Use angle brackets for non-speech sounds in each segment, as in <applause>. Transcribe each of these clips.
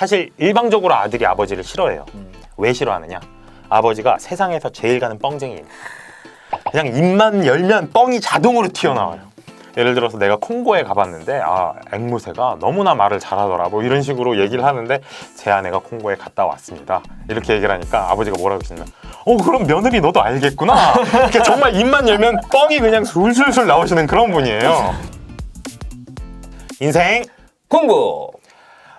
사실 일방적으로 아들이 아버지를 싫어해요. 음. 왜 싫어하느냐? 아버지가 세상에서 제일 가는 뻥쟁이입니다. 그냥 입만 열면 뻥이 자동으로 튀어나와요. 예를 들어서 내가 콩고에 가봤는데 아 앵무새가 너무나 말을 잘하더라 뭐 이런 식으로 얘기를 하는데 제 아내가 콩고에 갔다 왔습니다 이렇게 얘기를 하니까 아버지가 뭐라고 하시냐면 어 그럼 며느리 너도 알겠구나 이렇게 정말 입만 열면 뻥이 그냥 술술술 나오시는 그런 분이에요 인생 공부.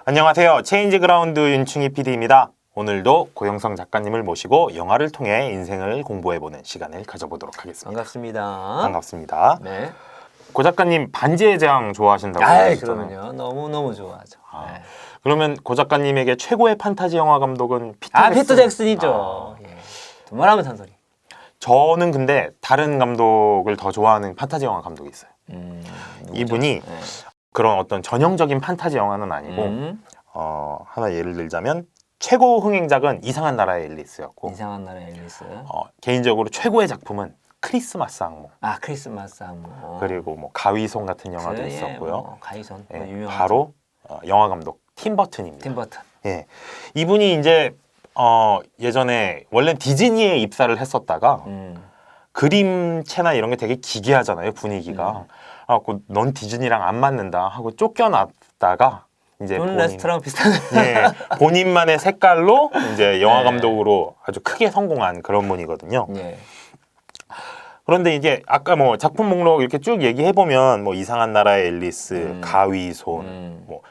안녕하세요. 체인지 그라운드 윤충희 PD입니다. 오늘도 고영성 작가님을 모시고 영화를 통해 인생을 공부해보는 시간을 가져보도록 하겠습니다. 반갑습니다. 반갑습니다. 네. 고 작가님 반지의 제왕 좋아하신다고 아이 하셨잖아요. 그러면요 너무 너무 좋아하죠. 아, 네. 그러면 고 작가님에게 최고의 판타지 영화 감독은 피터 아 잭슨. 피터 잭슨이죠. 예. 두말하면 잔소리. 아, 저는 근데 다른 감독을 더 좋아하는 판타지 영화 감독이 있어요. 음? 이분이 네. 그런 어떤 전형적인 판타지 영화는 아니고 음, 어, 하나 예를 들자면 최고 흥행작은 이상한 나라의 앨리스였고 이상한 나라 앨리스. 어, 개인적으로 최고의 작품은 크리스마스 항모 아 크리스마스 항모. 그리고 뭐 가위손 같은 영화도 그, 예, 있었고요. 뭐, 가이손 예, 뭐 유명한 바로 어, 영화 감독 팀 버튼입니다. 팀 버튼. 예, 이분이 이제 어, 예전에 원래 디즈니에 입사를 했었다가 음. 그림체나 이런 게 되게 기괴하잖아요 분위기가. 그래갖고 넌 디즈니랑 안 맞는다 하고 쫓겨났다가 이제 존 본인, 레스토랑 비슷한. <laughs> 예, 본인만의 색깔로 이제 영화 네. 감독으로 아주 크게 성공한 그런 분이거든요. 예. 그런데 이제 아까 뭐 작품 목록 이렇게 쭉 얘기해 보면 뭐 이상한 나라의 앨리스, 음. 가위손, 음. 뭐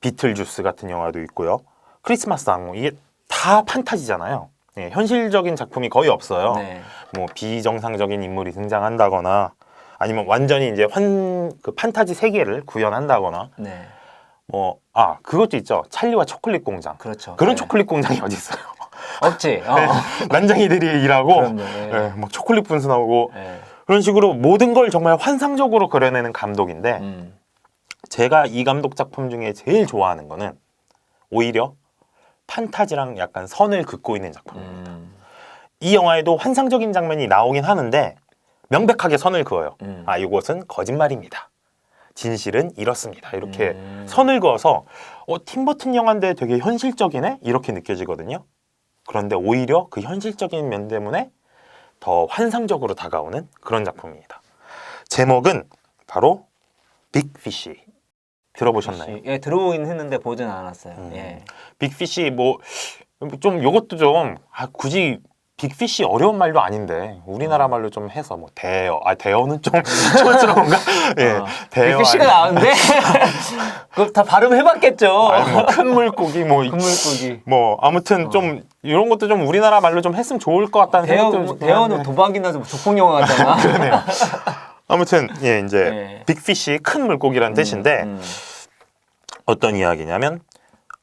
비틀주스 같은 영화도 있고요. 크리스마스 항모 이게 다 판타지잖아요. 예, 현실적인 작품이 거의 없어요. 네. 뭐 비정상적인 인물이 등장한다거나 아니면 완전히 이제 환 그 판타지 세계를 구현한다거나 네. 뭐 아 그것도 있죠. 찰리와 초콜릿 공장. 그렇죠. 그런 네. 초콜릿 공장이 어디 있어요? <laughs> 없지. <laughs> 어. <laughs> 난장이들이 일하고 그럼요. 예. 예, 막 초콜릿 분수 나오고 예. 그런 식으로 모든 걸 정말 환상적으로 그려내는 감독인데 음. 제가 이 감독 작품 중에 제일 좋아하는 거는 오히려 판타지랑 약간 선을 긋고 있는 작품입니다. 음. 이 영화에도 환상적인 장면이 나오긴 하는데 명백하게 선을 그어요. 음. 아 이것은 거짓말입니다. 진실은 이렇습니다. 이렇게 음. 선을 그어서 어, 팀버튼 영화인데 되게 현실적이네 이렇게 느껴지거든요. 그런데 오히려 그 현실적인 면 때문에 더 환상적으로 다가오는 그런 작품입니다. 제목은 바로 빅피쉬 들어보셨나요? 예, 들어오긴 했는데 보진 않았어요. 음. 예. 빅피쉬 뭐 좀 요것도 좀 아, 굳이 빅피쉬 어려운 말도 아닌데 우리나라 말로 좀 해서 뭐 대어 아 대어는 좀 <laughs> 촌스러운가? 예 어. 대어 빅피쉬가 아니- 나오는데 <laughs> 그거 다 발음 해봤겠죠. 아니, 뭐 큰 물고기 뭐, 이- 금물고기. 뭐 아무튼 어. 좀 이런 것도 좀 우리나라 말로 좀 했으면 좋을 것 같다는 대어 생각도 좀 대어는. 도박이나 좀 조폭 영화 같잖아. <laughs> 그러네요. 아무튼 예 이제 예. 빅피쉬 큰 물고기란 뜻인데 음, 어떤 이야기냐면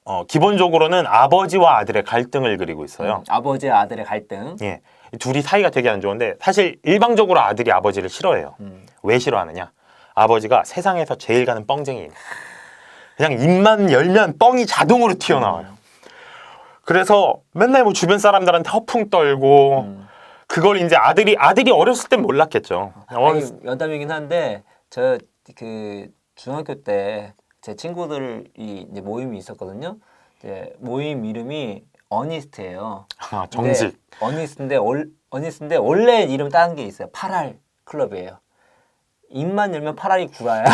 어, 기본적으로는 아버지와 아들의 갈등을 그리고 음. 있어요. 아버지 아들의 갈등. 예. 이 둘이 사이가 되게 안 좋은데 사실 일방적으로 아들이 아버지를 싫어해요. 음. 왜 싫어하느냐? 아버지가 세상에서 제일 가는 뻥쟁이입니다. 그냥 입만 열면 뻥이 자동으로 튀어나와요. 그래서 맨날 뭐 주변 사람들한테 허풍 떨고 음. 그걸 이제 아들이 아들이 어렸을 땐 몰랐겠죠. 아니, 어렸- 연담이긴 한데 저 그 중학교 때 제 친구들이 이제 모임이 있었거든요. 이제 모임 이름이 어니스트예요. 아, 정직. 근데 어니스트인데 올, 어니스트인데 원래 이름 다른 게 있어요. 파랄 클럽이에요. 입만 열면 파랄이 구라야. <laughs>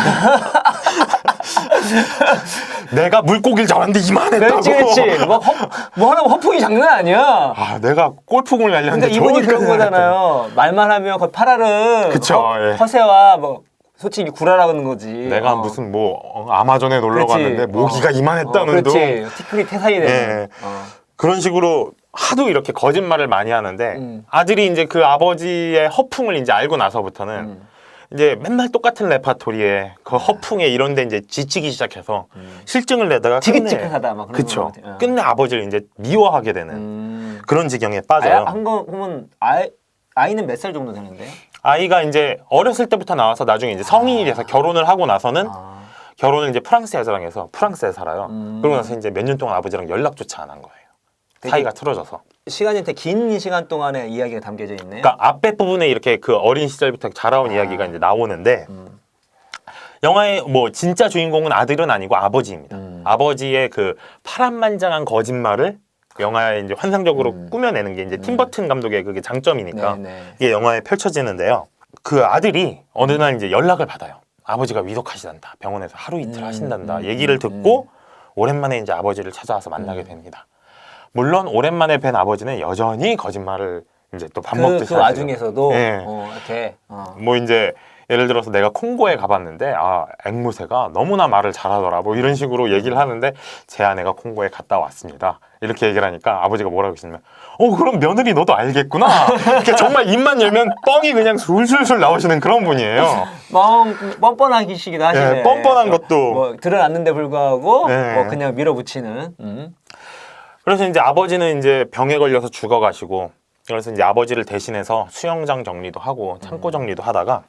내가 물고기를 잡았는데 이만했다고. 그렇지, 그렇지. 뭐, 허, 뭐 하나 허풍이 장난 아니야. 아, 내가 골프공을 날렸는데 그러니까 이분이 그런 거잖아요. 말만 하면 그 파랄은 그쵸, 허, 예. 허세와 뭐 솔직히 구라라는 거지. 내가 어. 무슨 뭐 어, 아마존에 놀러 그렇지. 갔는데 모기가 어. 이만했다는 어, 둥 그렇지. 티끌이 태산이 되는. 예. 어. 그런 식으로 하도 이렇게 거짓말을 많이 하는데 음. 아들이 이제 그 아버지의 허풍을 이제 알고 나서부터는 음. 이제 맨날 똑같은 레파토리에 그 허풍에 이런데 이제 지치기 시작해서 실증을 내다가 지긋지긋하다 막 그런 그쵸 거 같아. 어. 끝내 아버지를 이제 미워하게 되는 음. 그런 지경에 빠져요. 아, 한거 보면 아이 아이는 몇 살 정도 되는데요? 아이가 이제 어렸을 때부터 나와서 나중에 이제 성인이 돼서 결혼을 하고 나서는 아. 결혼을 이제 프랑스 여자랑 해서 프랑스에 살아요. 음. 그러고 나서 이제 몇 년 동안 아버지랑 연락조차 안 한 거예요. 되게- 사이가 틀어져서. 시간이 되게 긴 시간 동안의 이야기가 담겨져 있네요. 그러니까 앞에 부분에 이렇게 그 어린 시절부터 자라온 이야기가 이제 나오는데 음. 영화의 뭐 진짜 주인공은 아들은 아니고 아버지입니다. 음. 아버지의 그 파란만장한 거짓말을 영화에 이제 환상적으로 음. 꾸며내는 게 이제 팀버튼 감독의 그게 장점이니까 네, 네. 이게 영화에 펼쳐지는데요. 그 아들이 어느 날 이제 연락을 받아요. 아버지가 위독하시단다. 병원에서 하루 이틀 음, 하신단다. 음, 얘기를 음, 듣고 오랜만에 이제 아버지를 찾아와서 만나게 음. 됩니다. 물론 오랜만에 뵌 아버지는 여전히 거짓말을 이제 또밥 그, 먹듯이 그. 와중에서도 네. 어, 이렇게 어. 뭐 이제 예를 들어서 내가 콩고에 가봤는데 아 앵무새가 너무나 말을 잘하더라 뭐 이런 식으로 얘기를 하는데 제 아내가 콩고에 갔다 왔습니다 이렇게 얘기를 하니까 아버지가 뭐라고 하시냐면 어 그럼 며느리 너도 알겠구나 이렇게 정말 입만 열면 뻥이 그냥 술술술 나오시는 그런 분이에요 뻥 뻔뻔하기시기도 하시네. 예, 뻔뻔한 것도 뭐 드러났는데 불구하고 네. 뭐 그냥 밀어붙이는. 음. 그래서 이제 아버지는 이제 병에 걸려서 죽어가시고 그래서 이제 아버지를 대신해서 수영장 정리도 하고 창고 정리도 하다가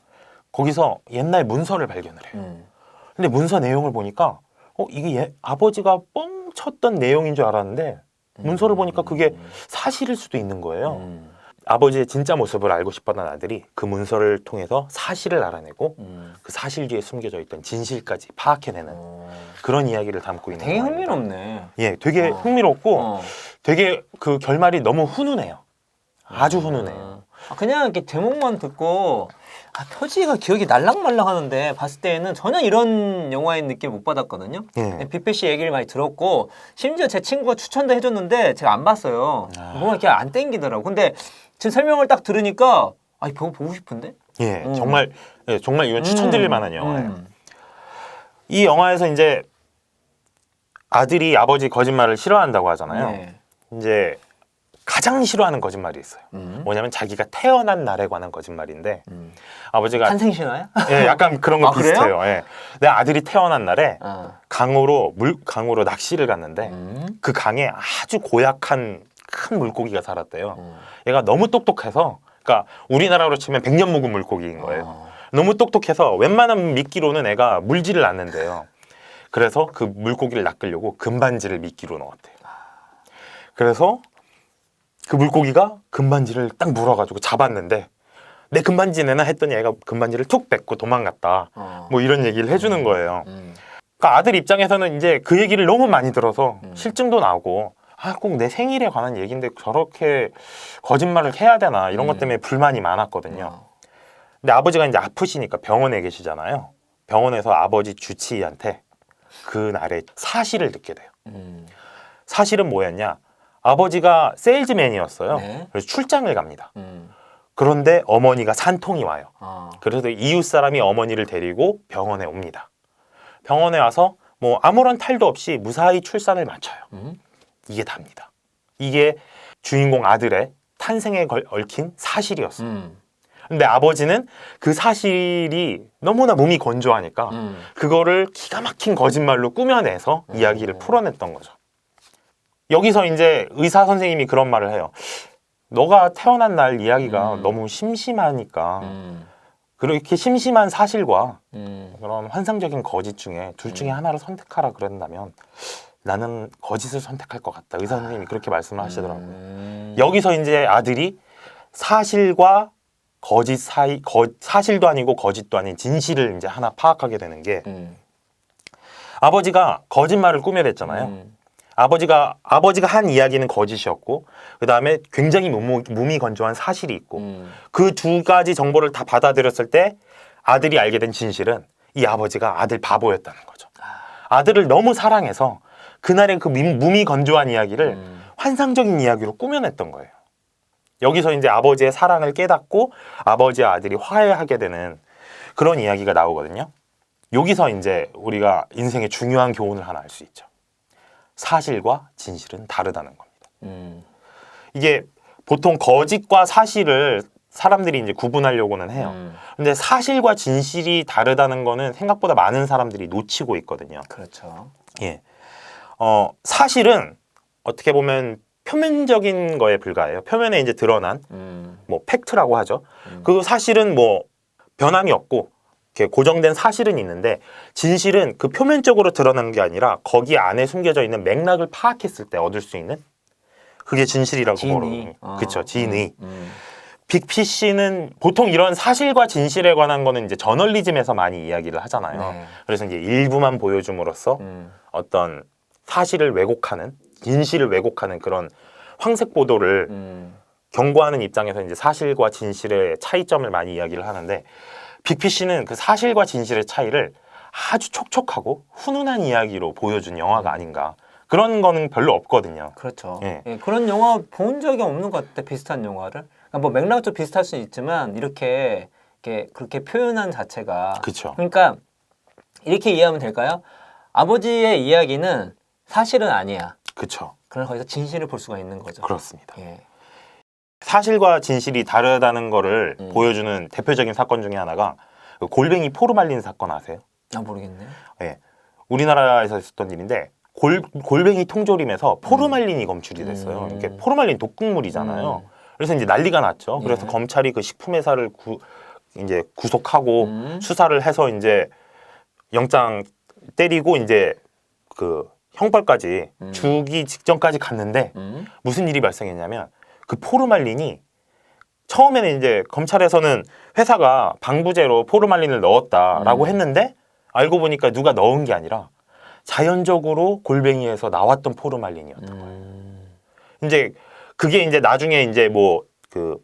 거기서 옛날 문서를 발견을 해요 음. 근데 문서 내용을 보니까 어 이게 얘- 아버지가 뻥 쳤던 내용인 줄 알았는데 문서를 보니까 그게 사실일 수도 있는 거예요. 음. 아버지의 진짜 모습을 알고 싶었던 아들이 그 문서를 통해서 사실을 알아내고 음. 그 사실 뒤에 숨겨져 있던 진실까지 파악해내는 어. 그런 이야기를 담고 있는 되게 영화입니다. 흥미롭네. 예, 되게 어. 흥미롭고 어. 되게 그 결말이 너무 훈훈해요. 아주 훈훈해요. 아, 그냥 이렇게 제목만 듣고 아, 표지가 기억이 날랑말랑하는데 봤을 때는 전혀 이런 영화의 느낌 못 받았거든요. 예. 뷔페 씨 얘기를 많이 들었고 심지어 제 친구가 추천도 해줬는데 제가 안 봤어요. 아. 뭔가 이렇게 안 땡기더라고. 근데 지금 설명을 딱 들으니까 아 보고 보고 싶은데? 예, 음. 정말 예, 정말 이건 추천드릴 음, 만한 영화예요. 음. 이 영화에서 이제 아들이 아버지 거짓말을 싫어한다고 하잖아요. 네. 이제 가장 싫어하는 거짓말이 있어요. 음. 뭐냐면 자기가 태어난 날에 관한 거짓말인데 음. 아버지가 탄생 신화야? 예, 약간 그런 거 아? 비슷해요. 예. 내 아들이 태어난 날에 아. 강으로 물 강으로 낚시를 갔는데 음. 그 강에 아주 고약한 큰 물고기가 살았대요. 음. 얘가 너무 똑똑해서 그러니까 우리나라로 치면 백년 묵은 물고기인 거예요. 어. 너무 똑똑해서 웬만한 미끼로는 애가 물지를 않는데요. 그래서 그 물고기를 낚으려고 금반지를 미끼로 넣었대요. 그래서 그 물고기가 금반지를 딱 물어가지고 잡았는데 내 금반지 내나 했더니 애가 금반지를 툭 뱉고 도망갔다. 어. 뭐 이런 얘기를 해주는 거예요. 음. 그러니까 아들 입장에서는 이제 그 얘기를 너무 많이 들어서 음. 실증도 나고 아 꼭 내 생일에 관한 얘기인데 저렇게 거짓말을 해야 되나 이런 것 음. 때문에 불만이 많았거든요. 어. 근데 아버지가 이제 아프시니까 병원에 계시잖아요. 병원에서 아버지 주치의한테 그 날에 사실을 듣게 돼요. 음. 사실은 뭐였냐? 아버지가 세일즈맨이었어요. 네. 그래서 출장을 갑니다. 음. 그런데 어머니가 산통이 와요. 어. 그래서 이웃 사람이 어머니를 데리고 병원에 옵니다. 병원에 와서 뭐 아무런 탈도 없이 무사히 출산을 마쳐요. 음. 이게 답니다. 이게 주인공 아들의 탄생에 걸- 얽힌 사실이었어요. 음. 근데 아버지는 그 사실이 너무나 몸이 건조하니까 음. 그거를 기가 막힌 거짓말로 꾸며내서 음. 이야기를 풀어냈던 거죠. 여기서 이제 의사 선생님이 그런 말을 해요. 너가 태어난 날 이야기가 음. 너무 심심하니까 음. 그렇게 심심한 사실과 음. 그런 환상적인 거짓 중에 둘 중에 하나를 선택하라 그랬다면 나는 거짓을 선택할 것 같다. 의사 선생님이 그렇게 말씀을 하시더라고요. 음. 여기서 이제 아들이 사실과 거짓 사이 거, 사실도 아니고 거짓도 아닌 진실을 이제 하나 파악하게 되는 게 음. 아버지가 거짓말을 꾸며냈잖아요. 음. 아버지가 아버지가 한 이야기는 거짓이었고 그 다음에 굉장히 몸, 몸이 건조한 사실이 있고 음. 그두 가지 정보를 다 받아들였을 때 아들이 알게 된 진실은 이 아버지가 아들 바보였다는 거죠. 아들을 너무 사랑해서 그날의 그 민- 몸이 건조한 이야기를 음. 환상적인 이야기로 꾸며냈던 거예요. 여기서 이제 아버지의 사랑을 깨닫고 아버지와 아들이 화해하게 되는 그런 이야기가 나오거든요. 여기서 이제 우리가 인생의 중요한 교훈을 하나 알 수 있죠. 사실과 진실은 다르다는 겁니다. 음. 이게 보통 거짓과 사실을 사람들이 이제 구분하려고는 해요. 음. 근데 사실과 진실이 다르다는 거는 생각보다 많은 사람들이 놓치고 있거든요. 그렇죠. 예. 어, 사실은 어떻게 보면 표면적인 거에 불과해요. 표면에 이제 드러난 음. 뭐 팩트라고 하죠. 음. 그 사실은 뭐 변함이 없고 이렇게 고정된 사실은 있는데 진실은 그 표면적으로 드러난 게 아니라 거기 안에 숨겨져 있는 맥락을 파악했을 때 얻을 수 있는 그게 진실이라고. 부르거든요. 어. 그렇죠. 진의. 음. 빅피쉬는 보통 이런 사실과 진실에 관한 거는 이제 저널리즘에서 많이 이야기를 하잖아요. 네. 그래서 이제 일부만 보여줌으로써 음. 어떤 사실을 왜곡하는 진실을 왜곡하는 그런 황색 보도를 음. 경고하는 입장에서 이제 사실과 진실의 차이점을 많이 이야기를 하는데 빅피쉬는 그 사실과 진실의 차이를 아주 촉촉하고 훈훈한 이야기로 보여준 영화가 아닌가 그런 거는 별로 없거든요. 그렇죠. 예. 예, 그런 영화 본 적이 없는 것 같아 비슷한 영화를. 그러니까 뭐 맥락 좀 비슷할 수 있지만 이렇게 이렇게 그렇게 표현한 자체가 그렇죠. 그러니까 이렇게 이해하면 될까요? 아버지의 이야기는 사실은 아니야. 그렇죠. 그러나 거기서 진실을 볼 수가 있는 거죠. 그렇습니다. 예. 사실과 진실이 다르다는 거를 음. 보여주는 대표적인 사건 중에 하나가 그 골뱅이 포르 말린 사건 아세요? 아 모르겠네. 예. 우리나라에서 있었던 일인데 골, 골뱅이 통조림에서 포르말린이 검출이 됐어요. 음. 이게 포르말린 독극물이잖아요. 음. 그래서 이제 난리가 났죠. 그래서 예. 검찰이 그 식품회사를 구, 이제 구속하고 음. 수사를 해서 이제 영장 때리고 이제 그 형벌까지 음. 주기 직전까지 갔는데 음. 무슨 일이 발생했냐면 그 포르말린이 처음에는 이제 검찰에서는 회사가 방부제로 포르말린을 넣었다라고 음. 했는데 알고 보니까 누가 넣은 게 아니라 자연적으로 골뱅이에서 나왔던 포르말린이었던 거예요. 음. 이제 그게 이제 나중에 이제 뭐그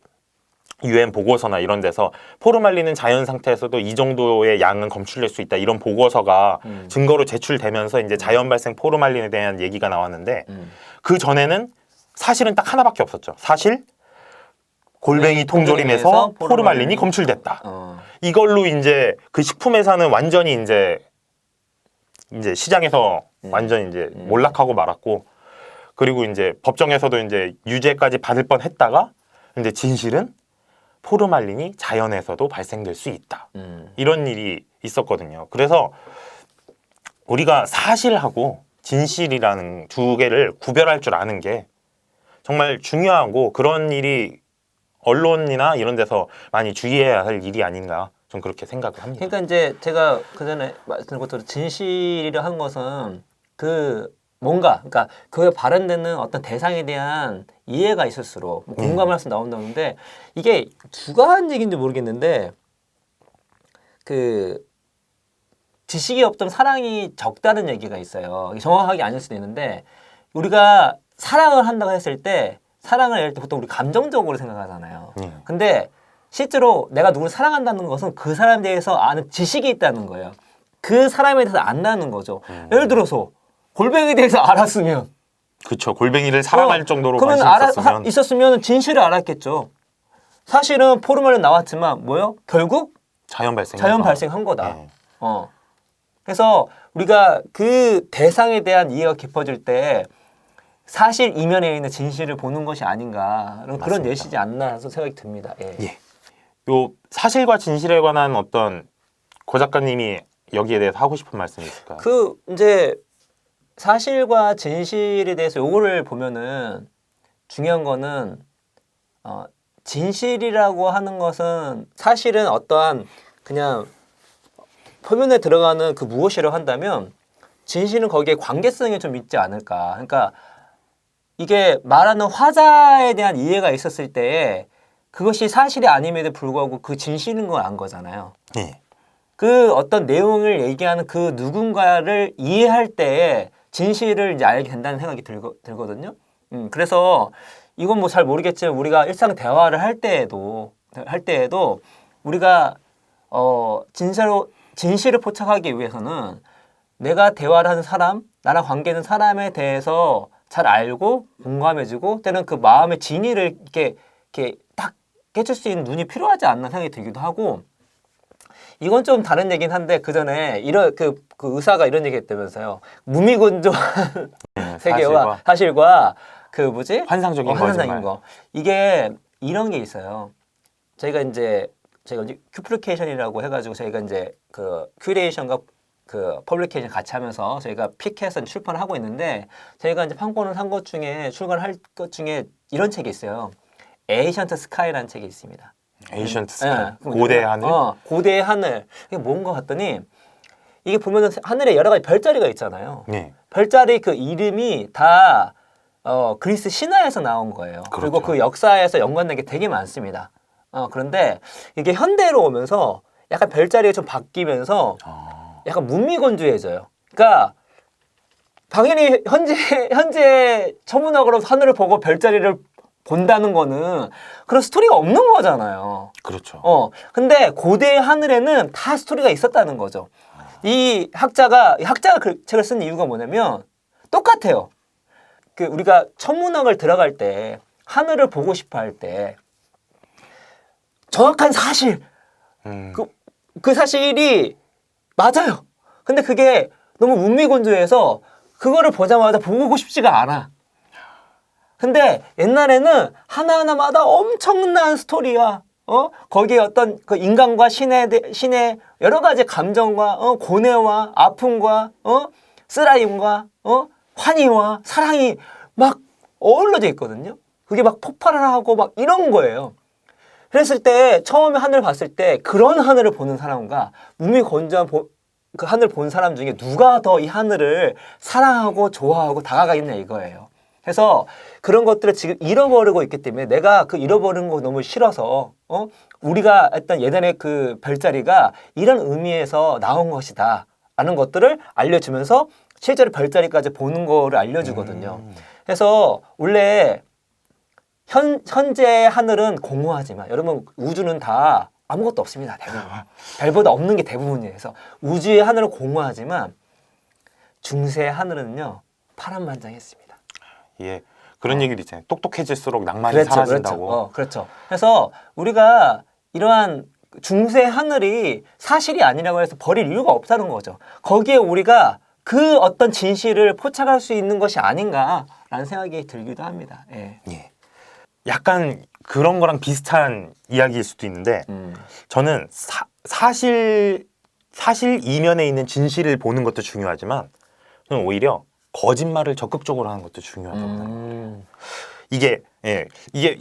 유엔 보고서나 이런 데서 포르말린은 자연 상태에서도 이 정도의 양은 검출될 수 있다 이런 보고서가 음. 증거로 제출되면서 이제 자연 발생 포르말린에 대한 얘기가 나왔는데 음. 그 전에는 사실은 딱 하나밖에 없었죠. 사실 골뱅이 네, 통조림에서 포르말린이 포르말린이- 검출됐다. 어. 이걸로 이제 그 식품 회사는 완전히 이제 이제 시장에서 음. 완전 이제 음. 몰락하고 말았고 그리고 이제 법정에서도 이제 유죄까지 받을 뻔 했다가 근데 진실은 포르말린이 자연에서도 발생될 수 있다. 음. 이런 일이 있었거든요. 그래서 우리가 사실하고 진실이라는 두 개를 구별할 줄 아는 게 정말 중요하고 그런 일이 언론이나 이런 데서 많이 주의해야 할 일이 아닌가 좀 그렇게 생각을 합니다. 그러니까 이제 제가 그 전에 말씀드린 것처럼 진실이라 한 것은 그 뭔가 그러니까 그에 발현되는 어떤 대상에 대한 이해가 있을수록 뭐 음. 공감할 수 나온다는데 이게 누가 한 얘기인지 모르겠는데 그 지식이 없던 사랑이 적다는 얘기가 있어요. 정확하게 아닐 수도 있는데 우리가 사랑을 한다고 했을 때 사랑을 할때 보통 우리 감정적으로 생각하잖아요. 예. 근데 실제로 내가 누구를 사랑한다는 것은 그 사람에 대해서 아는 지식이 있다는 거예요. 그 사람에 대해서 안다는 거죠. 음. 예를 들어서 골뱅이에 대해서 <laughs> 알았으면 그쵸 골뱅이를 사랑할 어, 정도로 그러면 알아, 있었으면 하- 있었으면 진실을 알았겠죠. 사실은 포르말린 나왔지만 뭐요? 결국 자연 발생 자연 발생한 거다. 예. 어. 그래서 우리가 그 대상에 대한 이해가 깊어질 때 사실 이면에 있는 진실을 보는 것이 아닌가 그런 맞습니다. 예시지 않나 해서 생각이 듭니다. 예. 예. 요 사실과 진실에 관한 어떤 고 작가님이 여기에 대해서 하고 싶은 말씀이 있을까요? 그 이제 사실과 진실에 대해서 요거를 보면은 중요한 거는 어, 진실이라고 하는 것은 사실은 어떠한 그냥 표면에 들어가는 그 무엇이라고 한다면 진실은 거기에 관계성이 좀 있지 않을까. 그러니까 이게 말하는 화자에 대한 이해가 있었을 때 그것이 사실이 아님에도 불구하고 그 진실인 걸 안 거잖아요. 예. 그 어떤 내용을 얘기하는 그 누군가를 이해할 때 진실을 이제 알게 된다는 생각이 들거, 들거든요. 음, 그래서 이건 뭐 잘 모르겠지만 우리가 일상 대화를 할 때에도 할 때에도 우리가 어 진실로 진실을 포착하기 위해서는 내가 대화를 하는 사람, 나랑 관계는 사람에 대해서 잘 알고 공감해주고 때는 그 마음의 진위를 이렇게 이렇게 딱 깨줄 수 있는 눈이 필요하지 않나 생각이 들기도 하고. 이건 좀 다른 얘긴 한데 그 전에 이런 그, 그 의사가 이런 얘기했다면서요. 무미건조한 예, <laughs> 세계와 사실과. 사실과 그 뭐지? 환상적인 어, 환상적인. 거. 이게 이런 게 있어요. 저희가 이제 저희가 이제 큐플리케이션이라고 해가지고 저희가 이제 그 큐레이션과 그 퍼블리케이션 같이 하면서 저희가 픽해서 출판을 하고 있는데 저희가 이제 판권을 산 것 중에 출간할 것 중에 이런 책이 있어요. 에이션트 스카이라는 책이 있습니다. 에이션트 스카이 예, 그럼 고대 하늘 어, 고대의 하늘. 이게 뭔가 봤더니 이게 보면은 하늘에 여러 가지 별자리가 있잖아요. 예. 별자리 그 이름이 다 어, 그리스 신화에서 나온 거예요. 그리고 그렇죠. 그 역사에서 연관된 게 되게 많습니다. 어, 그런데 이게 현대로 오면서 약간 별자리가 좀 바뀌면서 아, 약간 문미건조해져요. 그러니까 당연히 현재 현재 천문학으로 하늘을 보고 별자리를 본다는 거는 그런 스토리가 없는 거잖아요. 그렇죠. 어, 근데 고대 하늘에는 다 스토리가 있었다는 거죠. 이 학자가 이 학자가 그 책을 쓴 이유가 뭐냐면 똑같아요. 그 우리가 천문학을 들어갈 때 하늘을 보고 싶어 할 때 정확한 사실 음, 그, 그 사실이 맞아요. 근데 그게 너무 문미건조해서 그거를 보자마자 보고 싶지가 않아. 근데 옛날에는 하나하나마다 엄청난 스토리와 어 거기에 어떤 그 인간과 대- 신의 여러 가지 감정과 어 고뇌와 아픔과 어 쓰라림과 어 환희와 사랑이 막 어우러져 있거든요. 그게 막 폭발을 하고 막 이런 거예요. 그랬을 때 처음에 하늘 봤을 때 그런 하늘을 보는 사람과 몸이 건조한 보- 그 하늘 본 사람 중에 누가 더 이 하늘을 사랑하고 좋아하고 다가가겠냐 이거예요. 그래서 그런 것들을 지금 잃어버리고 있기 때문에 내가 그 잃어버린 거 너무 싫어서 어 우리가 했던 예전에 그 별자리가 이런 의미에서 나온 것이다 라는 것들을 알려주면서 실제로 별자리까지 보는 거를 알려주거든요. 음. 그래서 원래 현, 현재 하늘은 공허하지만 여러분 우주는 다 아무것도 없습니다. 대부분. <laughs> 별보다 없는 게 대부분이에요. 그래서 우주의 하늘은 공허하지만 중세 하늘은요 파란만장했습니다. 예. 그런 얘기도 있잖아요. 똑똑해질수록 낭만이 그렇죠, 사라진다고. 그렇죠. 어, 그렇죠. 그래서 우리가 이러한 중세 하늘이 사실이 아니라고 해서 버릴 이유가 없다는 거죠. 거기에 우리가 그 어떤 진실을 포착할 수 있는 것이 아닌가라는 생각이 들기도 합니다. 예. 예. 약간 그런 거랑 비슷한 이야기일 수도 있는데 음. 저는 사, 사실 사실 이면에 있는 진실을 보는 것도 중요하지만 저는 오히려 거짓말을 적극적으로 하는 것도 중요하다고 생각해요. 음. 이게 예 이게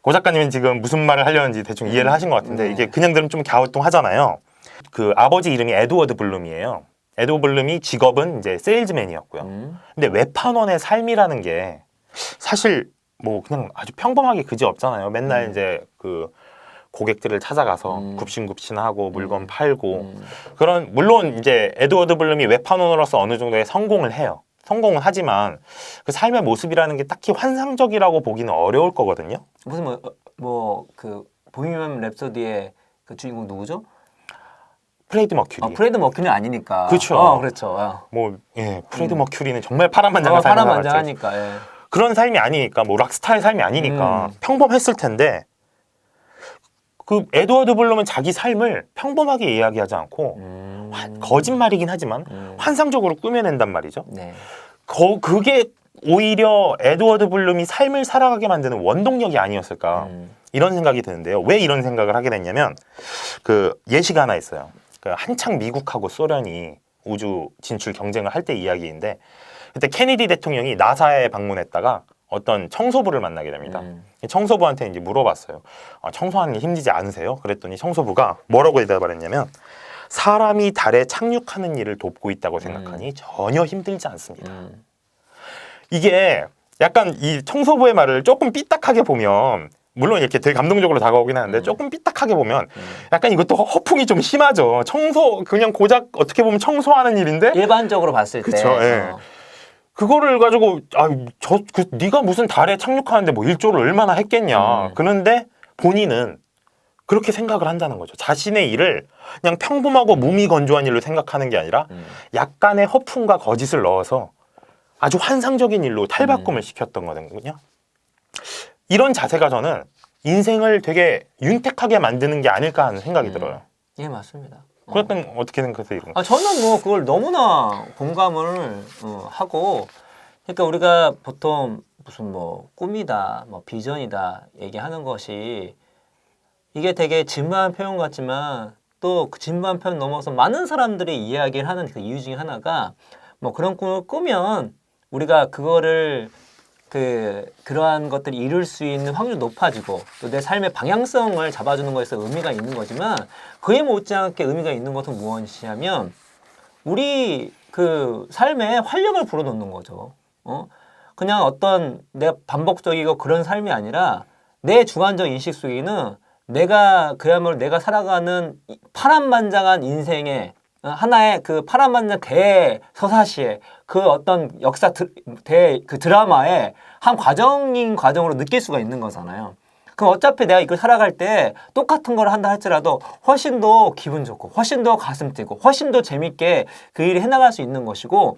고 작가님은 지금 무슨 말을 하려는지 대충 이해를 하신 것 같은데 네. 이게 그냥 들으면 좀 갸우뚱하잖아요. 그 아버지 이름이 에드워드 블룸이에요. 에드워드 블룸이 직업은 이제 세일즈맨이었고요. 음. 근데 외판원의 삶이라는 게 사실 뭐 그냥 아주 평범하게 그지 없잖아요. 맨날 음. 이제 그 고객들을 찾아가서 음. 굽신굽신하고 물건 팔고 음. 그런 물론 이제 에드워드 블룸이 외판원으로서 어느 정도의 성공을 해요. 성공은 하지만 그 삶의 모습이라는 게 딱히 환상적이라고 보기는 어려울 거거든요. 무슨 뭐 뭐그 보헤미안 랩소디의 그 주인공 누구죠? 프레이드 머큐리. 아, 프레드 머큐는 아니니까. 그쵸. 어, 그렇죠. 어. 뭐 예, 프레드 음. 머큐리는 정말 파란만장한 어. 파란만장하니까. 예. 그런 삶이 아니니까 뭐 락스타의 삶이 아니니까 음. 평범했을 텐데 그 에드워드 블룸은 자기 삶을 평범하게 이야기하지 않고 음. 환- 거짓말이긴 하지만 음. 환상적으로 꾸며낸단 말이죠. 네. 거, 그게 오히려 에드워드 블룸이 삶을 살아가게 만드는 원동력이 아니었을까 음. 이런 생각이 드는데요. 왜 이런 생각을 하게 됐냐면 그 예시가 하나 있어요. 그 한창 미국하고 소련이 우주 진출 경쟁을 할 때 이야기인데 그때 케네디 대통령이 나사에 방문했다가 어떤 청소부를 만나게 됩니다. 음. 청소부한테 이제 물어봤어요. 아, 청소하는 게 힘들지 않으세요? 그랬더니 청소부가 뭐라고 대답을 했냐면 사람이 달에 착륙하는 일을 돕고 있다고 생각하니 전혀 힘들지 않습니다. 음. 이게 약간 이 청소부의 말을 조금 삐딱하게 보면 물론 이렇게 되게 감동적으로 다가오긴 하는데 음. 조금 삐딱하게 보면 음. 약간 이것도 허- 허풍이 좀 심하죠. 청소 그냥 고작 어떻게 보면 청소하는 일인데 일반적으로 봤을 때. 그쵸, 예. 어. 그거를 가지고 아저그 네가 무슨 달에 착륙하는데 뭐 일조를 얼마나 했겠냐. 음. 그런데 본인은 그렇게 생각을 한다는 거죠. 자신의 일을 그냥 평범하고 무미건조한 일로 생각하는 게 아니라 음. 약간의 허풍과 거짓을 넣어서 아주 환상적인 일로 탈바꿈을 음. 시켰던 거거든요. 이런 자세가 저는 인생을 되게 윤택하게 만드는 게 아닐까 하는 생각이 음. 들어요. 예, 맞습니다. 어. 그랬던 어떻게 생각하세요? 이런 거? 아, 저는 뭐 그걸 너무나 공감을 어, 하고 그러니까 우리가 보통 무슨 뭐 꿈이다, 뭐 비전이다 얘기하는 것이 이게 되게 진부한 표현 같지만 또 그 진부한 표현 넘어서 많은 사람들이 이야기를 하는 그 이유 중에 하나가 뭐 그런 꿈을 꾸면 우리가 그거를 그 그러한 것들이 이룰 수 있는 확률이 높아지고 또 내 삶의 방향성을 잡아주는 것에서 의미가 있는 거지만 그에 못지않게 의미가 있는 것은 무엇이냐면 우리 그 삶에 활력을 불어넣는 거죠. 어? 그냥 어떤 내 반복적이고 그런 삶이 아니라 내 주관적 인식 속에는 내가 그야말로 내가 살아가는 이 파란만장한 인생의 어, 하나의 그 파란만장 대 서사시의 그 어떤 역사 대 그 드라마의 한 과정인 과정으로 느낄 수가 있는 거잖아요. 그럼 어차피 내가 이걸 살아갈 때 똑같은 걸 한다 할지라도 훨씬 더 기분 좋고 훨씬 더 가슴 뛰고 훨씬 더 재밌게 그 일을 해나갈 수 있는 것이고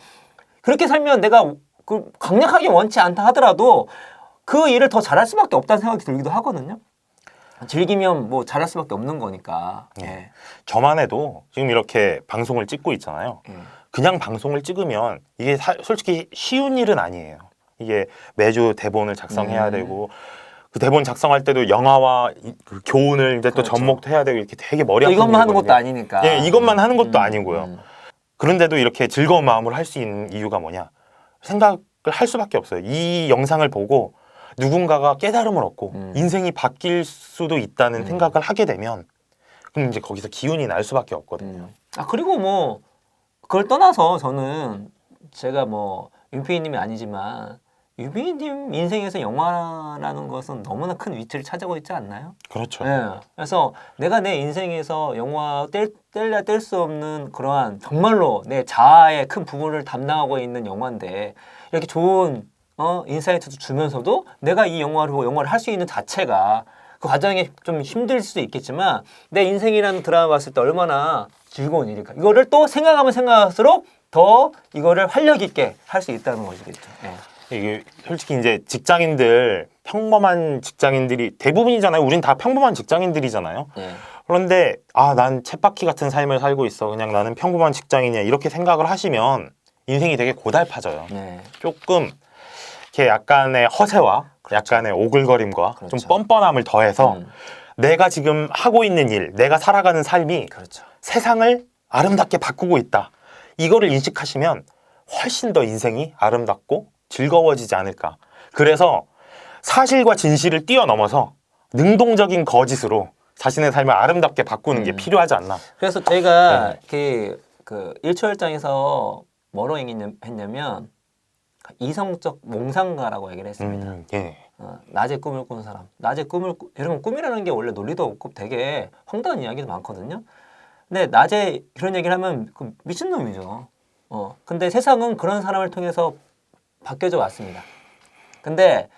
그렇게 살면 내가 그 강력하게 원치 않다 하더라도 그 일을 더 잘할 수밖에 없다는 생각이 들기도 하거든요. 즐기면 뭐 잘할 수밖에 없는 거니까. 예. 저만 해도 지금 이렇게 방송을 찍고 있잖아요. 예. 그냥 방송을 찍으면 이게 사- 솔직히 쉬운 일은 아니에요. 이게 매주 대본을 작성해야 음. 되고 그 대본 작성할 때도 영화와 이- 그 교훈을 이제 또 그렇죠. 접목도 해야 되고 이렇게 되게 머리 또 아픈 이것만 하는 것도 일이거든요. 아니니까. 예, 이것만 하는 것도 음, 아니고요. 음. 그런데도 이렇게 즐거운 마음으로 할 수 있는 이유가 뭐냐? 생각을 할 수밖에 없어요. 이 영상을 보고 누군가가 깨달음을 얻고 음. 인생이 바뀔 수도 있다는 음. 생각을 하게 되면 그럼 이제 거기서 기운이 날 수밖에 없거든요. 음. 아 그리고 뭐 그걸 떠나서 저는 제가 뭐 윤피디님이 아니지만 윤피디님 인생에서 영화라는 것은 너무나 큰 위치를 차지하고 있지 않나요? 그렇죠. 예. 그래서 내가 내 인생에서 영화 뗄, 뗄래야 뗄 수 없는 그러한 정말로 내 자아의 큰 부분을 담당하고 있는 영화인데 이렇게 좋은 어, 인사이트도 주면서도 내가 이 영화를 보고 영화를 할 수 있는 자체가 그 과정이 좀 힘들 수도 있겠지만 내 인생이라는 드라마 봤을 때 얼마나 즐거운 일일까. 이거를 또 생각하면 생각할수록 더 이거를 활력 있게 할 수 있다는 것이겠죠. 예. 이게 솔직히 이제 직장인들 평범한 직장인들이 대부분이잖아요. 우린 다 평범한 직장인들이잖아요. 예. 그런데 아난 쳇바퀴 같은 삶을 살고 있어. 그냥 나는 평범한 직장인이야. 이렇게 생각을 하시면 인생이 되게 고달파져요. 네. 조금 이렇게 약간의 허세와 약간의 오글거림과 그렇죠. 좀 뻔뻔함을 더해서 음, 내가 지금 하고 있는 일, 내가 살아가는 삶이 그렇죠. 세상을 아름답게 바꾸고 있다. 이거를 인식하시면 훨씬 더 인생이 아름답고 즐거워지지 않을까. 그래서 사실과 진실을 뛰어넘어서 능동적인 거짓으로 자신의 삶을 아름답게 바꾸는 게 음. 필요하지 않나. 그래서 저희가 네. 그, 그 1초열장에서 뭐로 얘기했냐면 이성적 몽상가라고 얘기를 했습니다. 음, 예. 어, 낮에 꿈을 꾸는 사람. 낮에 꿈을 꾸... 여러분 꿈이라는 게 원래 논리도 없고 되게 황당한 이야기도 많거든요. 근데 낮에 그런 얘기를 하면 그 미친 놈이죠. 어. 근데 세상은 그런 사람을 통해서 바뀌어져 왔습니다. 근데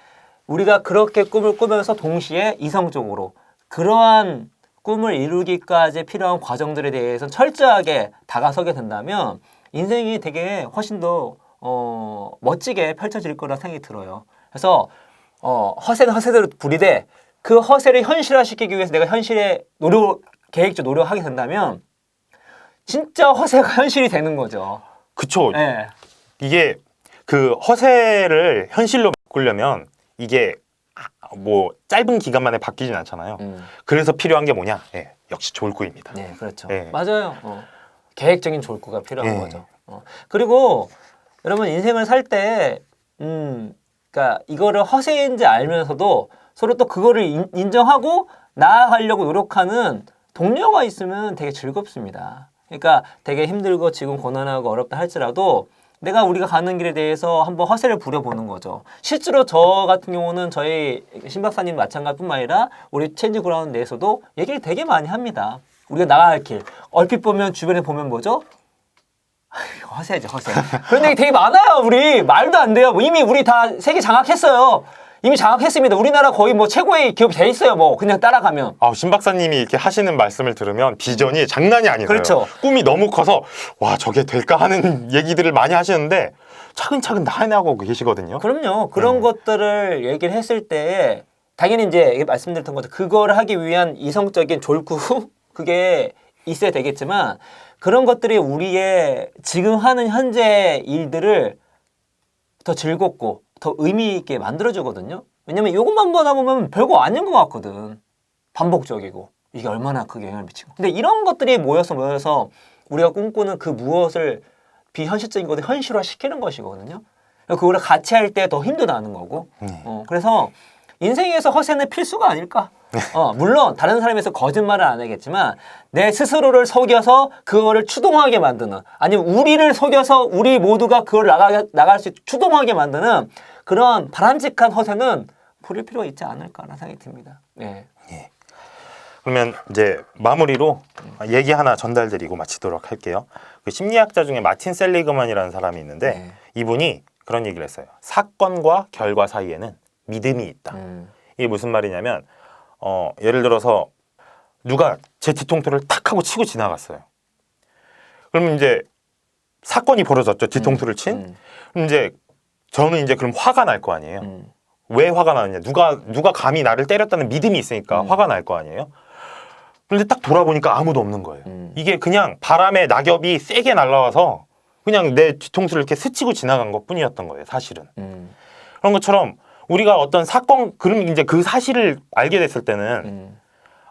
우리가 그렇게 꿈을 꾸면서 동시에 이성적으로 그러한 꿈을 이루기까지 필요한 과정들에 대해서 철저하게 다가서게 된다면 인생이 되게 훨씬 더 어, 멋지게 펼쳐질 거라 생각이 들어요. 그래서 어, 허세는 허세대로 부리되 그 허세를 현실화시키기 위해서 내가 현실에 노력 계획적 노력하게 된다면 진짜 허세가 <laughs> 현실이 되는 거죠. 그쵸. 예. 이게 그 허세를 현실로 바꾸려면 이게 뭐 짧은 기간 만에 바뀌진 않잖아요. 음. 그래서 필요한 게 뭐냐? 예, 역시 졸구입니다. 네, 그렇죠. 네. 맞아요. 어. 계획적인 졸구가 필요한 네. 거죠. 어. 그리고 여러분 인생을 살 때, 음, 그러니까 이거를 허세인지 알면서도 서로 또 그거를 인, 인정하고 나아가려고 노력하는 동료가 있으면 되게 즐겁습니다. 그러니까 되게 힘들고 지금 고난하고 어렵다 할지라도 내가 우리가 가는 길에 대해서 한번 허세를 부려보는 거죠. 실제로 저 같은 경우는 저희 신 박사님 마찬가지뿐만 아니라 우리 체인지 그라운드 내에서도 얘기를 되게 많이 합니다. 우리가 할 길. 얼핏 보면 주변에 보면 뭐죠? 허세죠, 허세. <laughs> 그런 얘기 되게 많아요, 우리. 말도 안 돼요. 뭐 이미 우리 다 세계 장악했어요. 이미 장악했습니다. 우리나라 거의 뭐 최고의 기업이 돼 있어요, 뭐. 그냥 따라가면. 아, 신 박사님이 이렇게 하시는 말씀을 들으면 비전이 장난이 아니에요. 그렇죠. 꿈이 너무 커서 와 저게 될까 하는 <laughs> 얘기들을 많이 하시는데 차근차근 다 해나가고 계시거든요. 그럼요. 그런 음. 것들을 얘기를 했을 때 당연히 이제 말씀드렸던 것처럼 그걸 하기 위한 이성적인 졸구 그게 있어야 되겠지만 그런 것들이 우리의 지금 하는 현재 일들을 더 즐겁고 더 의미 있게 만들어 주거든요. 왜냐면 이것만 보다 보면 별거 아닌 것 같거든. 반복적이고 이게 얼마나 크게 영향을 미치고. 근데 이런 것들이 모여서 모여서 우리가 꿈꾸는 그 무엇을 비현실적인 것을 현실화 시키는 것이거든요. 그거를 같이 할 때 더 힘도 나는 거고. 네. 어, 그래서 인생에서 허세는 필수가 아닐까. 어, 물론 다른 사람에서 거짓말을 안 하겠지만 내 스스로를 속여서 그거를 추동하게 만드는 아니면 우리를 속여서 우리 모두가 그걸 나가, 나갈 수 있- 추동하게 만드는 그런 바람직한 허세는 부릴 필요가 있지 않을까라는 생각이 듭니다. 네. 그러면 이제 마무리로 얘기 하나 전달드리고 마치도록 할게요. 그 심리학자 중에 마틴 셀리그만이라는 사람이 있는데 네. 이분이 그런 얘기를 했어요. 사건과 결과 사이에는 믿음이 있다. 음. 이게 무슨 말이냐면 어, 예를 들어서 누가 제 뒤통수를 탁 하고 치고 지나갔어요. 그러면 이제 사건이 벌어졌죠. 뒤통수를 친. 음. 그럼 이제 저는 이제 그럼 화가 날 거 아니에요. 음. 왜 화가 나느냐? 누가 누가 감히 나를 때렸다는 믿음이 있으니까 음. 화가 날 거 아니에요. 그런데 딱 돌아보니까 아무도 없는 거예요. 음. 이게 그냥 바람에 낙엽이 세게 날라와서 그냥 내 뒤통수를 이렇게 스치고 지나간 것 뿐이었던 거예요, 사실은. 음. 그런 것처럼 우리가 어떤 사건, 그럼 이제 그 사실을 알게 됐을 때는 음.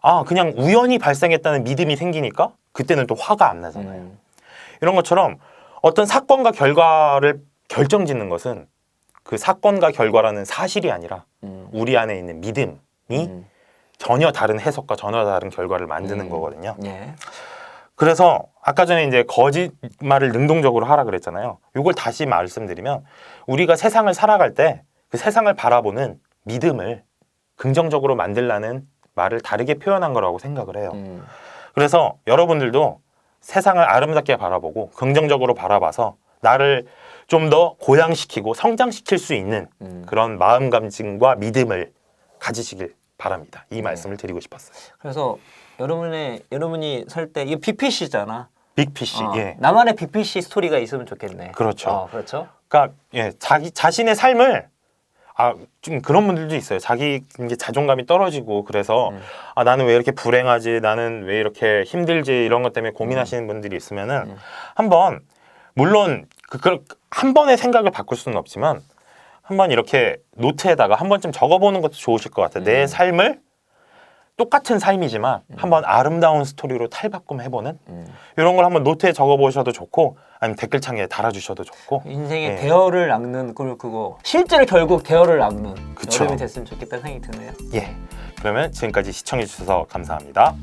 아, 그냥 우연히 발생했다는 믿음이 생기니까 그때는 또 화가 안 나잖아요. 음. 이런 것처럼 어떤 사건과 결과를 결정짓는 것은 그 사건과 결과라는 사실이 아니라 음. 우리 안에 있는 믿음이 음. 전혀 다른 해석과 전혀 다른 결과를 만드는 음. 거거든요. 예. 그래서 아까 전에 이제 거짓말을 능동적으로 하라 그랬잖아요. 이걸 다시 말씀드리면 우리가 세상을 살아갈 때그 세상을 바라보는 믿음을 긍정적으로 만들라는 말을 다르게 표현한 거라고 생각을 해요. 음. 그래서 여러분들도 세상을 아름답게 바라보고 긍정적으로 바라봐서 나를 좀 더 고양시키고 성장시킬 수 있는 음. 그런 마음감증과 믿음을 가지시길 바랍니다. 이 말씀을 드리고 싶었어요. 그래서 여러분의 여러분이 살 때 이게 BPC잖아. 빅피쉬. 어, 예. 나만의 BPC 스토리가 있으면 좋겠네. 그렇죠. 어, 그렇죠. 그러니까 예, 자기 자신의 삶을 아 좀 그런 분들도 있어요. 자기 이게 자존감이 떨어지고 그래서 음. 아 나는 왜 이렇게 불행하지? 나는 왜 이렇게 힘들지? 이런 것 때문에 고민하시는 분들이 있으면은 음. 한번 물론 그, 그, 한 번의 생각을 바꿀 수는 없지만 한번 이렇게 노트에다가 한 번쯤 적어보는 것도 좋으실 것 같아요. 내 음. 삶을 똑같은 삶이지만 한번 아름다운 스토리로 탈바꿈 해보는 음. 이런 걸 한번 노트에 적어보셔도 좋고 아니면 댓글창에 달아주셔도 좋고 인생의 예. 대열을 낚는 그 그거 실제로 결국 대열을 낚는 그쵸. 여름이 됐으면 좋겠다는 생각이 드네요. 예. 그러면 지금까지 시청해주셔서 감사합니다.